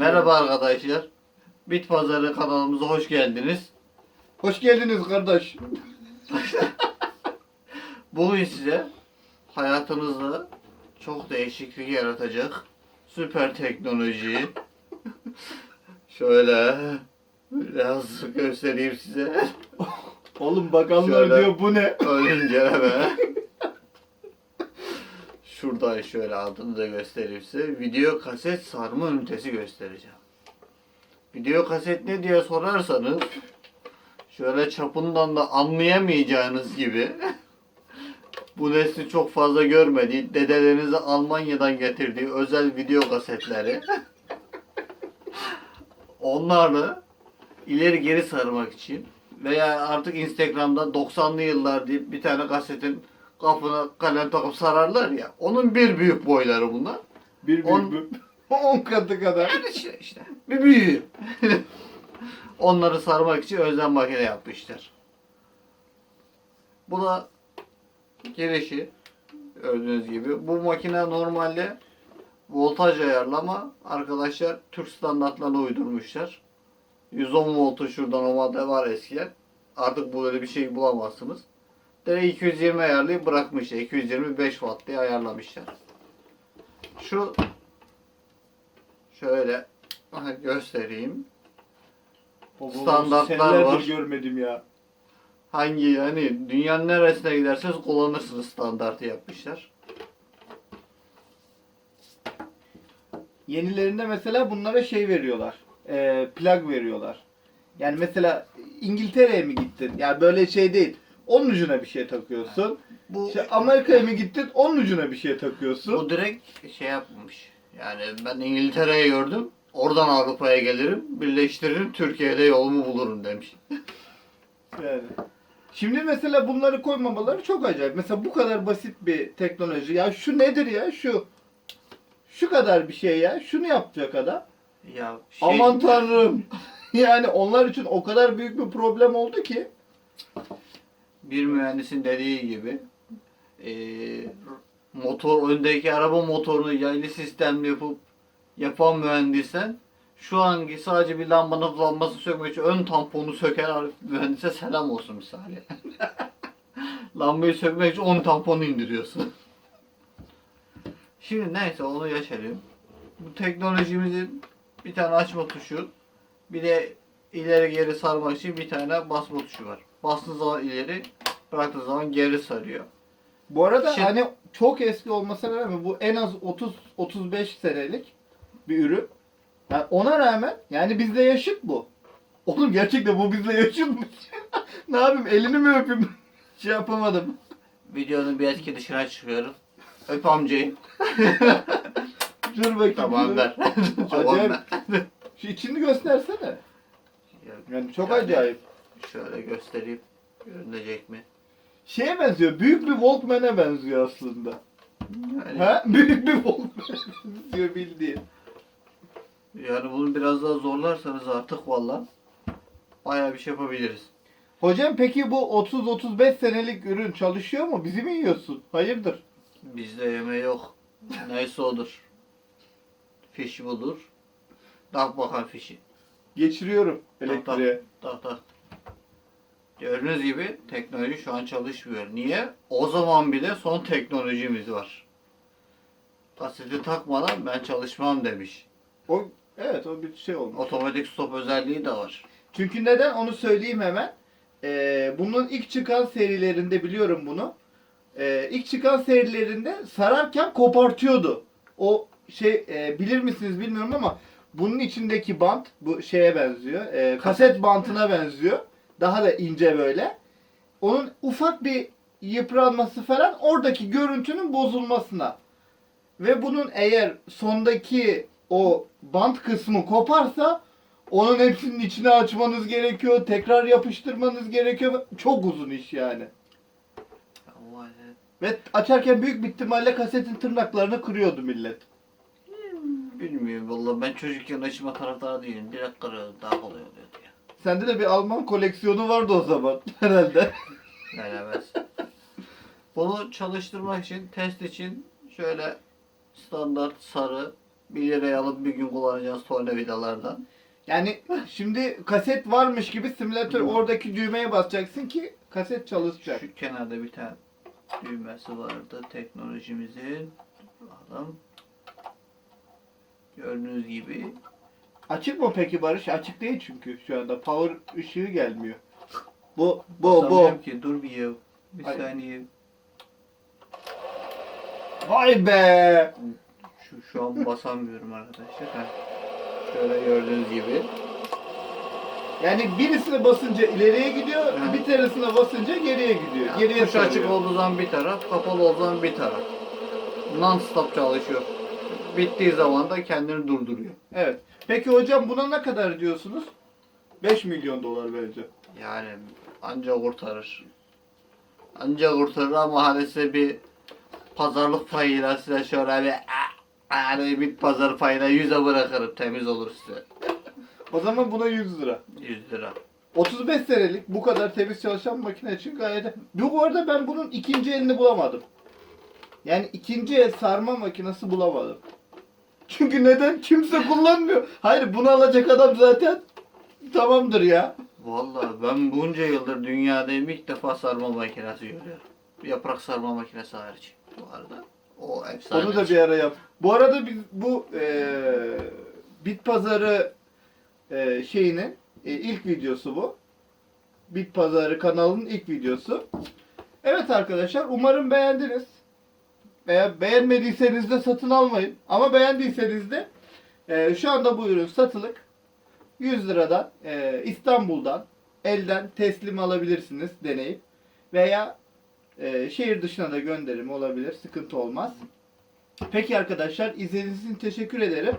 Merhaba arkadaşlar. Bit Pazarı kanalımıza hoş geldiniz. Hoş geldiniz kardeş. Bugün size hayatınızda çok değişiklik yaratacak süper teknoloji şöyle biraz göstereyim size. Oğlum bakanlar Şöyle. diyor bu ne? Ön inceleme. Şuradan şöyle adını da göstereyim size. Video kaset sarma ünitesi göstereceğim. Video kaset ne diye sorarsanız şöyle çapından da anlayamayacağınız gibi bu nesli çok fazla görmediği, dedelerinizi Almanya'dan getirdiği özel video kasetleri onlarla ileri geri sarmak için veya artık Instagram'da 90'lı yıllar deyip bir tane kasetin kapına kalem takıp sararlar ya. Onun bir büyük boyları bunlar. Bir On- büyük bu. 10 katı kadar. Yani işte, işte bir büyüğü. Onları sarmak için özel makine yapmışlar. Bu da girişi. Gördüğünüz gibi. Bu makine normalde voltaj ayarlama arkadaşlar Türk standartlarına uydurmuşlar. 110 voltu şuradan o madde var eskiden. Artık böyle bir şey bulamazsınız. Direkt 220 ayarlayıp bırakmışlar. 225 watt diye ayarlamışlar. Şu şöyle göstereyim. Baba, Standartlar var. görmedim ya. Hangi yani dünyanın neresine giderseniz kullanırsınız standartı yapmışlar. Yenilerinde mesela bunlara şey veriyorlar. E, plug veriyorlar. Yani mesela İngiltere'ye mi gittin? Yani böyle şey değil. Onun ucuna bir şey takıyorsun. Bu İşte Amerika'ya mı gittin? Onun ucuna bir şey takıyorsun. bu direkt şey yapmış. Yani ben İngiltere'yi gördüm. Oradan Avrupa'ya gelirim, birleştiririm, Türkiye'de yolumu bulurum demiş. Yani. Şimdi mesela bunları koymamaları çok acayip. Mesela bu kadar basit bir teknoloji. Ya şu nedir ya? Şu şu kadar bir şey ya. Şunu yapacak adam. Ya şey, Aman tanrım. yani onlar için o kadar büyük bir problem oldu ki. Bir mühendisin dediği gibi eee, motor öndeki araba motorunu yaylı sistemli yapıp yapan mühendissen şu anki sadece bir lambanın lambasını sökmek için ön tamponu söken mühendise selam olsun misali. Lambayı sökmek için 10 tamponu indiriyorsun. Şimdi neyse onu yaşayalım. Bu teknolojimizin bir tane açma tuşu, bir de ileri geri sarmak için bir tane basma tuşu var. Bastığı zaman ileri, bıraktığı zaman geri sarıyor. Bu arada Şey- hani çok eski olmasına rağmen bu en az 30-35 senelik bir ürün. Yani ona rağmen yani bizde yaşıt bu. Oğlum gerçekten bu bizde yaşıtmış. ne yapayım elini mi öpeyim? şey yapamadım. Videonun bir etki dışına çıkıyorum. Öp amcayı. Dur bakayım. Tamam dur. ver. tamam Acayip. ver. Şu içini göstersene. Yani çok acayip. Şöyle göstereyim. Görünecek mi? Şeye benziyor. Büyük bir Walkman'e benziyor aslında. Yani, Ha? Büyük bir Walkman'e benziyor bildiğin. yani bunu biraz daha zorlarsanız artık valla bayağı bir şey yapabiliriz. Hocam peki bu 30-35 senelik ürün çalışıyor mu? Bizi mi yiyorsun? Hayırdır? Bizde yeme yok. Neyse odur. Fişi budur. Tak bakan fişi. Geçiriyorum Tak elektriğe. tak tak. Gördüğünüz gibi teknoloji şu an çalışmıyor. Niye? O zaman bile son teknolojimiz var. Kaseti takmadan ben çalışmam demiş. O evet o bir şey olmuş. Otomatik stop özelliği de var. Çünkü neden onu söyleyeyim hemen. Ee, bunun ilk çıkan serilerinde biliyorum bunu. Ee, ilk çıkan serilerinde sararken kopartıyordu. O şey e, bilir misiniz bilmiyorum ama bunun içindeki bant bu şeye benziyor. Ee, kaset bantına benziyor. Daha da ince böyle. Onun ufak bir yıpranması falan oradaki görüntünün bozulmasına. Ve bunun eğer sondaki o bant kısmı koparsa onun hepsinin içine açmanız gerekiyor. Tekrar yapıştırmanız gerekiyor. Çok uzun iş yani. Allah. Ve açarken büyük bir ihtimalle kasetin tırnaklarını kırıyordu millet. Bilmiyorum valla ben çocukken açma taraftarı değilim. Direkt kırıyordum daha kolay oluyordu ya. Sende de bir Alman koleksiyonu vardı o zaman herhalde. Denemez. Bunu çalıştırmak için, test için şöyle standart sarı 1 liraya alıp bir gün kullanacağınız tornavidalardan. Yani şimdi kaset varmış gibi simülatör oradaki düğmeye basacaksın ki kaset çalışacak. Şu kenarda bir tane düğmesi vardı teknolojimizin. Bakalım. Gördüğünüz gibi Açık mı peki Barış? Açık değil çünkü şu anda power ışığı gelmiyor. Bu bu bu. basamıyorum ki dur bir ya. Bir Hayır. saniye. Vay be. Şu, şu an basamıyorum arkadaşlar. Heh. Şöyle gördüğünüz gibi. Yani birisine basınca ileriye gidiyor, Hı. bir tanesine basınca geriye gidiyor. Yani geriye tuş açık sarıyor. olduğu zaman bir taraf, kapalı olduğu zaman bir taraf. Non stop çalışıyor. Bittiği zaman da kendini durduruyor. Evet. Peki hocam buna ne kadar diyorsunuz? 5 milyon dolar bence. Yani anca kurtarır. Anca kurtarır ama hani size bir pazarlık payıyla size şöyle bir yani bir pazar payına 100'e bırakırım temiz olur size. O zaman buna 100 lira. 100 lira. 35 senelik bu kadar temiz çalışan makine için gayet... Bu bu arada ben bunun ikinci elini bulamadım. Yani ikinci el sarma makinesi bulamadım. Çünkü neden? Kimse kullanmıyor. Hayır bunu alacak adam zaten tamamdır ya. Vallahi ben bunca yıldır dünyadayım ilk defa sarma makinesi görüyorum. Yaprak sarma makinesi hariç bu arada. O efsane. Onu da bir ara yap. Bu arada biz bu eee bit pazarı eee, şeyinin e, ilk videosu bu. Bit pazarı kanalının ilk videosu. Evet arkadaşlar umarım beğendiniz. Veya beğenmediyseniz de satın almayın. Ama beğendiyseniz de eee, şu anda bu ürün satılık. 100 liradan eee, İstanbul'dan elden teslim alabilirsiniz deneyip. Veya eee, şehir dışına da gönderim olabilir. Sıkıntı olmaz. Peki arkadaşlar izlediğiniz için teşekkür ederim.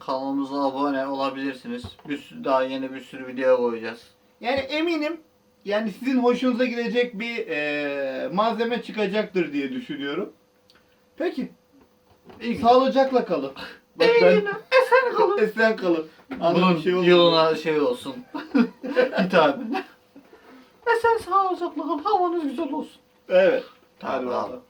Kanalımıza abone olabilirsiniz. Bir sürü, daha yeni bir sürü video koyacağız. Yani eminim yani sizin hoşunuza gidecek bir eee, malzeme çıkacaktır diye düşünüyorum. Peki. İyi. Sağlıcakla kalın. Bak İyi ben. Esen kalın. esen kalın. Anladım, Bunun şey oldu. yılına şey olsun. Hitaben. Esen sağlıcakla kalın. Havanız güzel olsun. Evet. Tamam. Hadi bakalım.